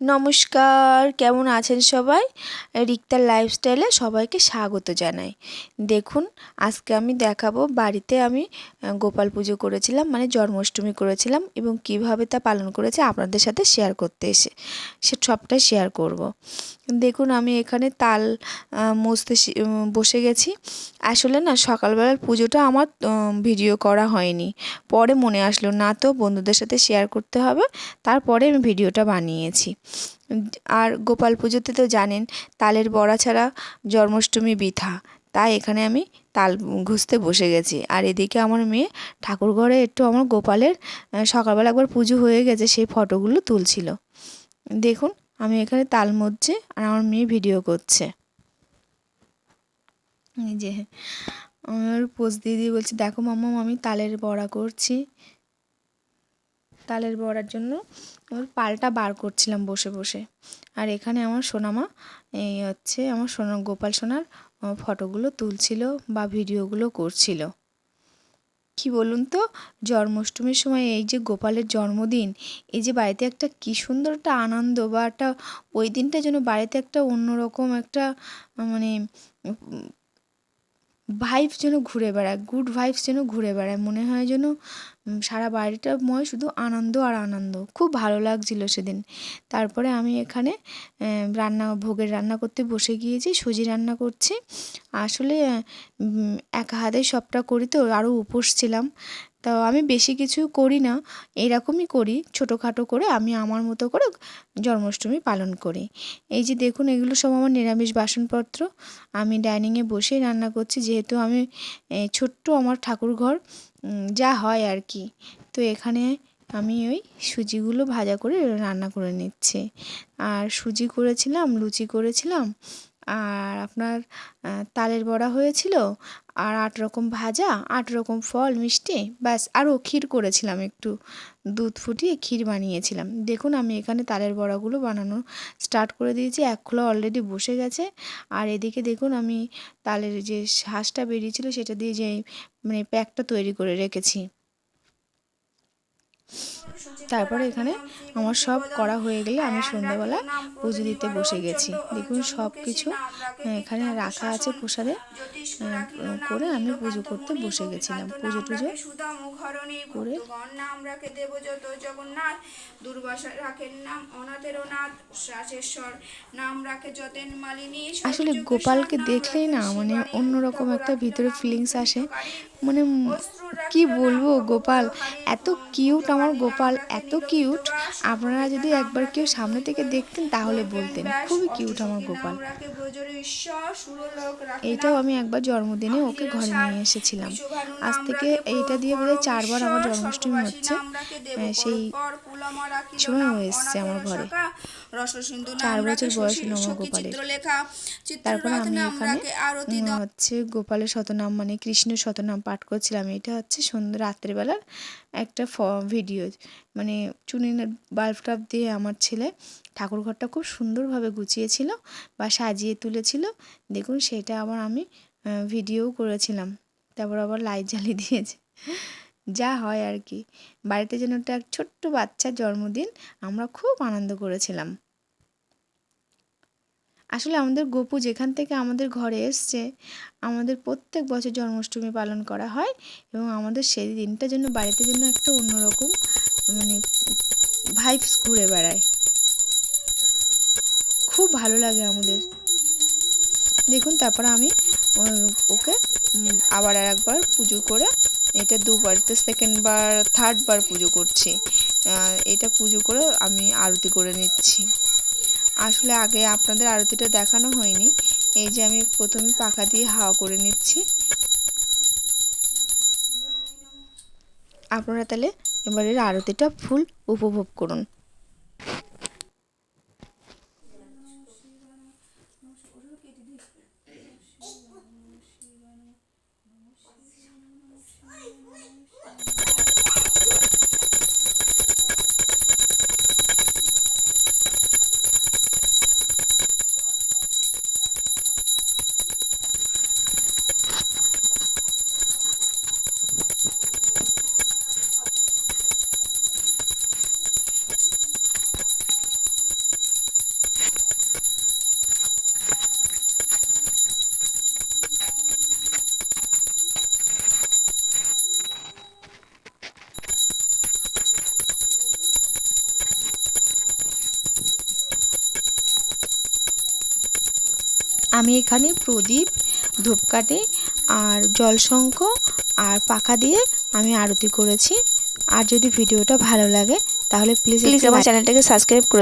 নমস্কার, কেমন আছেন সবাই? রিক্তার লাইফস্টাইলে সবাইকে স্বাগত জানাই। দেখুন, আজকে আমি দেখাবো বাড়িতে আমি গোপাল পুজো করেছিলাম মানে জন্মাষ্টমী করেছিলাম এবং কীভাবে তা পালন করেছে আপনাদের সাথে শেয়ার করতে এসে, সে সবটাই শেয়ার করব। দেখুন, আমি এখানে তাল মসতে বসে গেছি। আসলে না, সকালবেলার পুজোটা আমার ভিডিও করা হয়নি। পরে মনে আসলো, না তো বন্ধুদের সাথে শেয়ার করতে হবে, তারপরে আমি ভিডিওটা বানিয়েছি। আর গোপাল পুজোতে তো জানেন, তালের বড়া ছাড়া জন্মাষ্টমী বৃথা। তাই এখানে আমি তাল ঘুষতে বসে গেছি। আর এদিকে আমার মেয়ে ঠাকুর ঘরে একটু আমার গোপালের সকালবেলা একবার পুজো হয়ে গেছে, সেই ফটোগুলো তুলছিল। দেখুন, আমি এখানে তাল মধ্যে আর আমার মেয়ে ভিডিও করছে। এই যে, আমার পোজ দিয়ে দিয়ে বলছি, দেখো মাম্মা, আমি তালের বড়া করছি। তালের বড়ার জন্য ওর পালটা বার করছিলাম বসে বসে। আর এখানে আমার সোনামা, এই হচ্ছে আমার সোনা, গোপাল সোনার ফটোগুলো তুলছিল বা ভিডিওগুলো করছিল। কি বলুন তো, জন্মাষ্টমীর সময় এই যে গোপালের জন্মদিন, এই যে বাড়িতে একটা কী সুন্দর একটা আনন্দ বা একটা, ওই দিনটা যেন বাড়িতে একটা অন্যরকম একটা মানে ভাইবস যেন ঘুরে বেড়ায় গুড ভাইবস যেন ঘুরে বেড়ায়। মনে হয় যেন সারা বাড়িটা ময় শুধু আনন্দ আর আনন্দ। খুব ভালো লাগছিল সেদিন। তারপরে আমি এখানে রান্না, ভোগের রান্না করতে বসে গিয়েছি, সুজি রান্না করছি। আসলে একা হাতে সবটা করি তো আরও উপোস ছিলাম। তো আমি বেশি কিছু করি না এইরকমই করি। ছোটোখাটো করে আমি আমার মতো করে জন্মাষ্টমী পালন করি। এই যে দেখুন, এগুলো সব আমার নিরামিষ বাসনপত্র। আমি ডাইনিংয়ে বসেই রান্না করছি, যেহেতু আমি ছোট্ট আমার ঠাকুর ঘর যা হয় আর কি। তো এখানে আমি ওই সুজিগুলো ভাজা করে রান্না করে নিচ্ছি। আর সুজি করেছিলাম, লুচি করেছিলাম আর আপনার তালের বড়া হয়েছিল আর আট রকম ভাজা, আট রকম ফল, মিষ্টি, ব্যাস। আরও ক্ষীর করেছিলাম একটু, দুধ ফুটিয়ে ক্ষীর বানিয়েছিলাম। দেখুন আমি এখানে তালের বড়াগুলো বানানো স্টার্ট করে দিয়েছি। এক খোলা অলরেডি বসে গেছে। আর এদিকে দেখুন আমি তালের যে শ্বাসটা বেরিয়েছিল সেটা দিয়ে যে মানে প্যাকটা তৈরি করে রেখেছি। তারপরে এখানে আমার সব করা হয়ে গেলে আমি সন্ধ্যাবেলা পুজো দিতে বসে গেছি। দেখুন সব কিছু এখানে রাখা আছে প্রসাদে করে আমি পুজো করতে বসে গেছিলাম। পুজো টুজো করে জগন্নাথ দুর্বাসা রাখেন নাম অনাথেরও নাথ রাজেশ্বর নাম রাখে যতেন মালিনী আসলে গোপালকে দেখলেই না মানে অন্যরকম একটা ভিতরে ফিলিংস আসে। মানে কি বলব গোপাল এত কিউট আমার গোপাল এত কিউট আপনারা যদি একবার কেউ সামনে থেকে দেখতেন তাহলে বলতেন খুবই কিউট আমার গোপাল। এইটাও আমি একবার জন্মদিনে ওকে ঘরে নিয়ে এসেছিলাম। আজ থেকে এইটা দিয়ে বোধহয় চারবার আমার জন্মাষ্টমী হচ্ছে সেই সময় এসছে আমার ঘরে। চার বছর বয়স আমার গোপালের। তারপরে আমি এখানে হচ্ছে গোপালের শতনাম মানে কৃষ্ণ শতনাম পাঠ করছিলাম। এটা হচ্ছে সন্ধ্যা রাত্রেবেলার একটা ভিডিও মানে চুনিনের বাল্ব টাল্ব দিয়ে আমার ছেলে ঠাকুর ঘরটা খুব সুন্দরভাবে গুছিয়েছিল বা সাজিয়ে তুলেছিল। দেখুন সেটা আবার আমি ভিডিও করেছিলাম। তারপর আবার লাইট জ্বালিয়ে দিয়েছে। যা হয় আর কি। বাড়িতে যেন একটা ছোট্ট বাচ্চার জন্মদিন আমরা খুব আনন্দ করেছিলাম। আসলে আমাদের গপু যেখান থেকে আমাদের ঘরে এসছে, আমাদের প্রত্যেক বছর জন্মাষ্টমী পালন করা হয় এবং আমাদের সেই দিনটা জন্য বাড়িতে জন্য একটা অন্যরকম মানে ভাইবস ঘুরে বেড়ায়। খুব ভালো লাগে আমাদের। দেখুন, তারপর আমি ওকে আবার আর একবার পুজো করে এটা দুবার, তো সেকেন্ড বার থার্ড বার পুজো করছি। এটা পুজো করে আমি আরতি করে নিচ্ছি। আসলে আগে আপনাদের আরতিটা দেখানো হয়নি। এই যে আমি প্রথমে পাখা দিয়ে হাওয়া করে নিচ্ছি। আপনারা তাহলে এবারের আরতিটা ফুল উপভোগ করুন। আমি এখানে প্রদীপ ধূপকাঠি আর জলশঙ্খ আর পাখা দিয়ে আমি আরতি করেছি। আর যদি ভিডিওটা ভালো লাগে তাহলে প্লিজ প্লিজ আমার চ্যানেলটাকে সাবস্ক্রাইব করে